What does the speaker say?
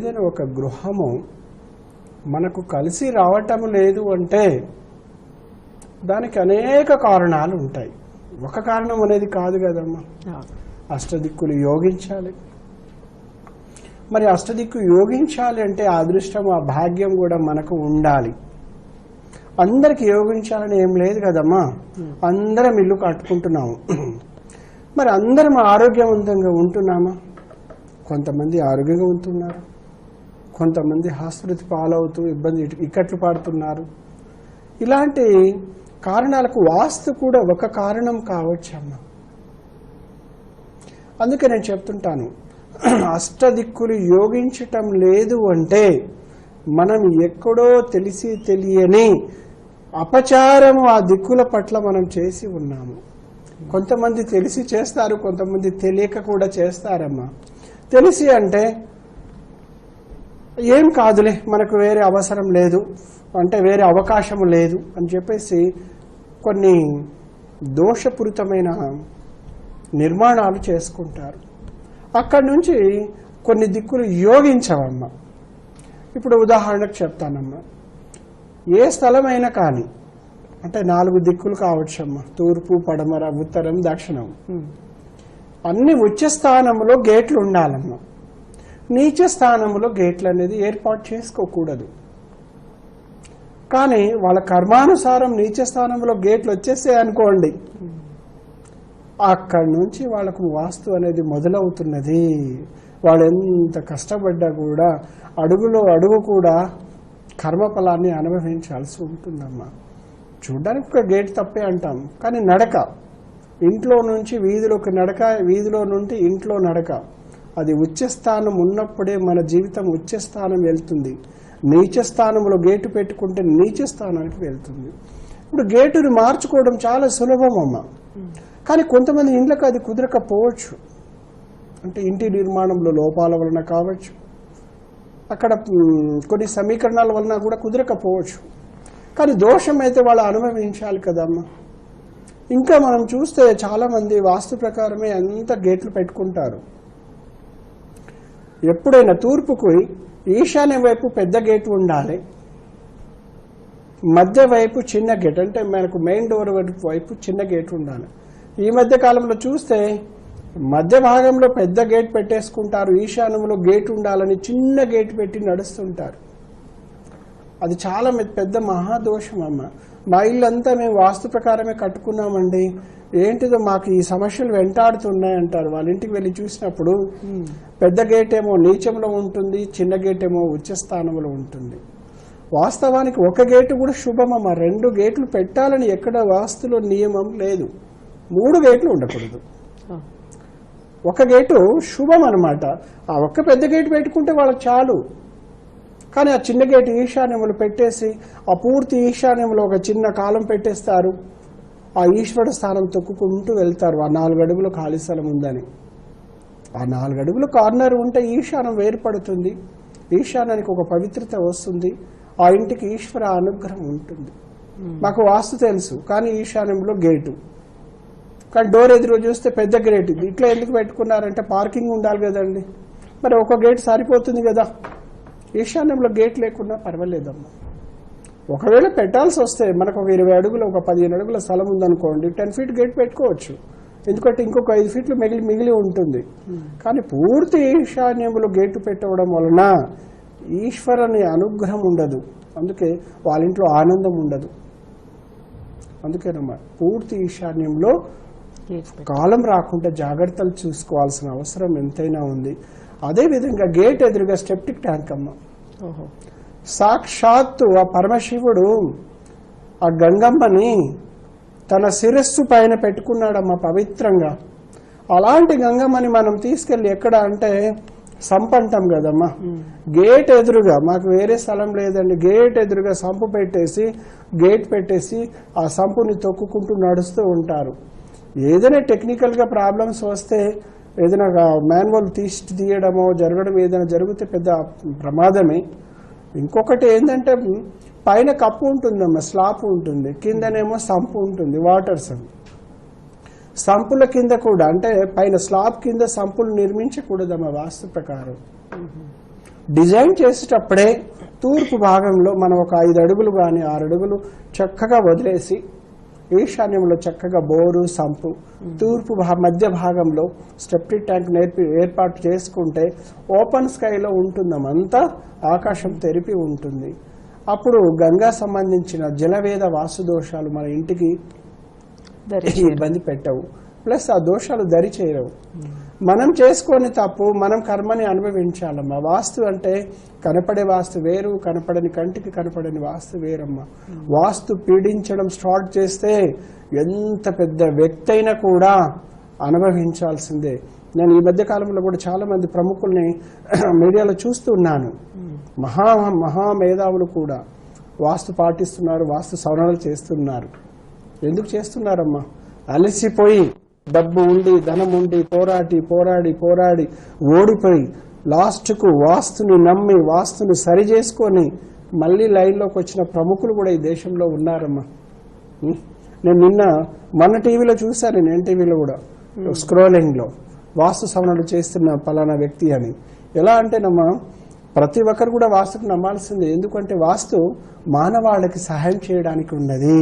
ఏదైనా ఒక గృహము మనకు కలిసి రావటం లేదు అంటే దానికి అనేక కారణాలు ఉంటాయి. ఒక కారణం అనేది కాదు కదమ్మా. అష్టదిక్కులు యోగించాలి. మరి అష్టదిక్కు యోగించాలి అంటే ఆ అదృష్టం ఆ భాగ్యం కూడా మనకు ఉండాలి. అందరికి యోగించాలని ఏం లేదు కదమ్మా. అందరం ఇల్లు కట్టుకుంటున్నాము. మరి అందరం ఆరోగ్యవంతంగా ఉంటున్నామా? కొంతమంది ఆరోగ్యంగా ఉంటున్నారు. కొంతమంది హాస్పృతి పాలవుతూ ఇబ్బంది ఇక్కట్లు పాడుతున్నారు. ఇలాంటి కారణాలకు వాస్తు కూడా ఒక కారణం కావచ్చమ్మా అందుకే నేను చెప్తుంటాను అష్టదిక్కులు యోగించటం లేదు అంటే మనం ఎక్కడో తెలిసి తెలియని అపచారము ఆ దిక్కుల పట్ల మనం చేసి ఉన్నాము. కొంతమంది తెలిసి చేస్తారు కొంతమంది తెలియక కూడా చేస్తారమ్మా. తెలిసి అంటే ఏం కాదులే మనకు వేరే అవసరం లేదు అంటే వేరే అవకాశం లేదు అని చెప్పేసి కొన్ని దోషపూరితమైన నిర్మాణాలు చేసుకుంటారు. అక్కడి నుంచి కొన్ని దిక్కులు యోగించవమ్మ. ఇప్పుడు ఉదాహరణకు చెప్తానమ్మా. ఏ స్థలమైనా కానీ అంటే నాలుగు దిక్కులు కావచ్చమ్మా. తూర్పు పడమర ఉత్తరం దక్షిణం. అన్ని ఉచ్చ స్థానంలో గేట్లు ఉండాలమ్మా. నీచ స్థానంలో గేట్లు అనేది ఏర్పాటు చేసుకోకూడదు. కానీ వాళ్ళ కర్మానుసారం నీచ స్థానంలో గేట్లు వచ్చేసాయి అనుకోండి. అక్కడి నుంచి వాళ్ళకు వాస్తు అనేది మొదలవుతున్నది. వాళ్ళు ఎంత కష్టపడ్డా కూడా అడుగులో అడుగు కూడా కర్మఫలాన్ని అనుభవించాల్సి ఉంటుందమ్మా. చూడడానికి ఒక గేట్ తప్పే అంటాం కానీ నడక. ఇంట్లో నుంచి వీధిలోకి నడక వీధిలో నుండి ఇంట్లో నడక. అది ఉచ్చ స్థానం ఉన్నప్పుడే మన జీవితం ఉచ్చ స్థానం వెళ్తుంది. నీచ స్థానంలో గేటు పెట్టుకుంటే నీచ స్థానానికి వెళ్తుంది. ఇప్పుడు గేటుని మార్చుకోవడం చాలా సులభం అమ్మ. కానీ కొంతమంది ఇండ్లకు అది కుదరకపోవచ్చు. అంటే ఇంటి నిర్మాణంలో లోపాల వలన కావచ్చు. అక్కడ కొన్ని సమీకరణాల వలన కూడా కుదరకపోవచ్చు. కానీ దోషం అయితే వాళ్ళు అనుభవించాలి కదమ్మా ఇంకా మనం చూస్తే చాలామంది వాస్తు ప్రకారమే అంత గేట్లు పెట్టుకుంటారు. ఎప్పుడైనా తూర్పుకు ఈశాన్య వైపు పెద్ద గేట్ ఉండాలి. మధ్య వైపు చిన్న గేట్ అంటే మనకు మెయిన్ డోర్ వైపు వైపు చిన్న గేట్ ఉండాలి. ఈ మధ్య కాలంలో చూస్తే మధ్య భాగంలో పెద్ద గేట్ పెట్టేసుకుంటారు ఈశాన్యంలో గేట్ ఉండాలని చిన్న గేట్ పెట్టి నడుస్తుంటారు. అది చాలా పెద్ద మహాదోషం అమ్మ మా ఇల్లు అంతా మేము వాస్తు ప్రకారమే కట్టుకున్నామండి. ఏంటిదో మాకు ఈ సమస్యలు వెంటాడుతున్నాయి అంటారు వాళ్ళ ఇంటికి వెళ్ళి చూసినప్పుడు పెద్ద గేట్ ఏమో నీచంలో ఉంటుంది చిన్న గేట్ ఏమో ఉచ్చ స్థానంలో ఉంటుంది. వాస్తవానికి ఒక గేటు కూడా శుభమమ్మ. రెండు గేట్లు పెట్టాలని ఎక్కడ వాస్తులో నియమం లేదు. మూడు గేట్లు ఉండకూడదు. ఒక గేటు శుభం అనమాట ఆ ఒక్క పెద్ద గేటు పెట్టుకుంటే వాళ్ళకి చాలు. కానీ ఆ చిన్న గేటు ఈశాన్యములు పెట్టేసి ఆ పూర్తి ఈశాన్యంలో ఒక చిన్న కాలం పెట్టేస్తారు. ఆ ఈశ్వర స్థానం తొక్కుకుంటూ వెళ్తారు. ఆ నాలుగు అడుగులు ఖాళీ స్థలం ఉందని. ఆ నాలుగు అడుగులు కార్నర్ ఉంటే ఈశాన్యం వేరుపడుతుంది. ఈశాన్యానికి ఒక పవిత్రత వస్తుంది. ఆ ఇంటికి ఈశ్వర అనుగ్రహం ఉంటుంది. మాకు వాస్తు తెలుసు కానీ ఈశాన్యంలో గేటు. కానీ డోర్ ఎదురు చూస్తే పెద్ద గేట్. ఇది ఇట్లా ఎందుకు పెట్టుకున్నారంటే పార్కింగ్ ఉండాలి కదండి. మరి ఒక గేట్ సరిపోతుంది కదా. ఈశాన్యంలో గేట్ లేకుండా పర్వాలేదమ్మా. ఒకవేళ పెట్టాల్సి వస్తే మనకు ఒక ఇరవై అడుగులు ఒక పదిహేను అడుగుల స్థలం ఉందనుకోండి టెన్ ఫీట్ గేట్ పెట్టుకోవచ్చు. ఎందుకంటే ఇంకొక ఐదు ఫీట్లు మిగిలి మిగిలి ఉంటుంది. కానీ పూర్తి ఈశాన్యంలో గేటు పెట్టడం వలన ఈశ్వరుని అనుగ్రహం ఉండదు. అందుకే వాళ్ళ ఇంట్లో ఆనందం ఉండదు. అందుకేనమ్మా పూర్తి ఈశాన్యంలో కాలం రాకుండా జాగ్రత్తలు చూసుకోవాల్సిన అవసరం ఎంతైనా ఉంది. అదేవిధంగా గేట్ ఎదురుగా స్టెప్టిక్ ట్యాంక్ అమ్మ. సాక్షాత్తు ఆ పరమశివుడు ఆ గంగమ్మని తన శిరస్సు పైన పెట్టుకున్నాడమ్మా పవిత్రంగా. అలాంటి గంగమ్మని మనం తీసుకెళ్ళి ఎక్కడ అంటే సంపంటాం కదమ్మా. గేట్ ఎదురుగా మాకు వేరే స్థలం లేదండి గేట్ ఎదురుగా సంపు పెట్టేసి గేట్ పెట్టేసి ఆ సంపుని తొక్కుకుంటూ నడుస్తూ ఉంటారు. ఏదైనా టెక్నికల్గా ప్రాబ్లమ్స్ వస్తే ఏదైనా మాన్యువల్ తీసి తీయడమో జరగడం ఏదైనా జరిగితే పెద్ద ప్రమాదమే. ఇంకొకటి ఏంటంటే పైన కప్పు ఉంటుందమ్మా స్లాప్ ఉంటుంది. కిందనేమో సంపు ఉంటుంది వాటర్ సంప్ సంపుల కింద కూడా అంటే పైన స్లాబ్ కింద సంపులు నిర్మించకూడదమ్మా వాస్తు ప్రకారం. డిజైన్ చేసేటప్పుడే తూర్పు భాగంలో మనం ఒక ఐదు అడుగులు కానీ ఆరు అడుగులు చక్కగా వదిలేసి ఈశాన్యంలో చక్కగా బోరు సంపు తూర్పు మధ్య భాగంలో స్టెప్టీ ట్యాంక్ నేర్పి ఏర్పాటు చేసుకుంటే ఓపెన్ స్కైలో ఉంటుందాం అంతా ఆకాశం తెరిపి ఉంటుంది. అప్పుడు గంగా సంబంధించిన జలవేద వాసు దోషాలు మన ఇంటికి ఇబ్బంది పెట్టవు. ప్లస్ ఆ దోషాలు దరి చేయవు మనం చేసుకొని తప్పు మనం కర్మని అనుభవించాలమ్మా. వాస్తు అంటే కనపడే వాస్తు వేరు కనపడని కంటికి కనపడని వాస్తు వేరమ్మా. వాస్తు పీడించడం స్టార్ట్ చేస్తే ఎంత పెద్ద వ్యక్తి అయినా కూడా అనుభవించాల్సిందే. నేను ఈ మధ్య కాలంలో కూడా చాలా మంది ప్రముఖుల్ని మీడియాలో చూస్తున్నాను మహా మహా మేధావులు కూడా వాస్తు పాటిస్తున్నారు వాస్తు సవరణలు చేస్తున్నారు. ఎందుకు చేస్తున్నారమ్మా? అలసిపోయి డబ్బు ఉండి ధనం ఉండి పోరాటి పోరాడి పోరాడి ఓడిపోయి లాస్ట్కు వాస్తుని నమ్మి వాస్తుని సరి చేసుకొని మళ్ళీ లైన్లోకి వచ్చిన ప్రముఖులు కూడా ఈ దేశంలో ఉన్నారమ్మా. నేను నిన్న మన టీవీలో చూశాను నేను ఎన్టీవీలో కూడా స్క్రోలింగ్లో. వాస్తు సవరణలు చేస్తున్న పలానా వ్యక్తి అని. ఎలా అంటేనమ్మా ప్రతి ఒక్కరు కూడా వాస్తుకు నమ్మాల్సిందే. ఎందుకంటే వాస్తు మానవాళికి సహాయం చేయడానికి ఉన్నది.